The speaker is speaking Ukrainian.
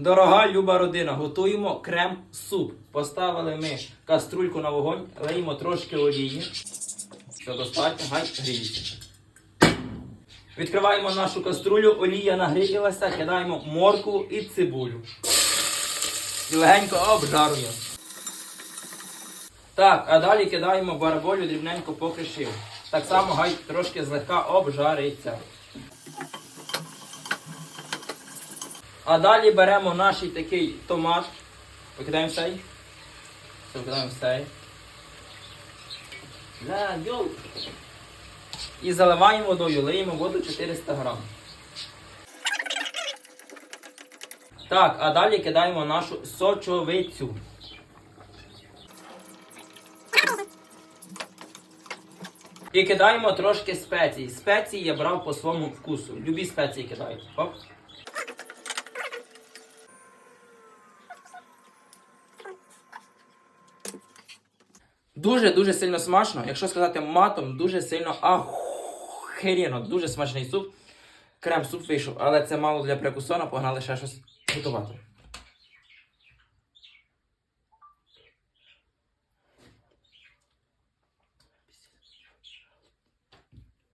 Дорога люба родина, готуємо крем-суп. Поставили ми каструльку на вогонь, леємо трошки олії. Все достатньо, гай гріється. Відкриваємо нашу каструлю, олія нагрілася, кидаємо моркву і цибулю. І легенько обжарюємо. Так, а далі кидаємо бараболю дрібненько покришив. Так само гай трошки злегка обжариться. А далі беремо наш такий томат. Викидаємо цей. Все, цей. І заливаємо водою, лиємо воду 400 грам. Так, а далі кидаємо нашу сочовицю. І кидаємо трошки спецій. Спеції я брав по своєму вкусу. Любі спеції кидайте. Оп. Дуже-дуже сильно смачно. Якщо сказати матом, дуже сильно ахеріно. Дуже смачний суп. Крем-суп вийшов, але це мало для прикусона, погнали ще щось готувати.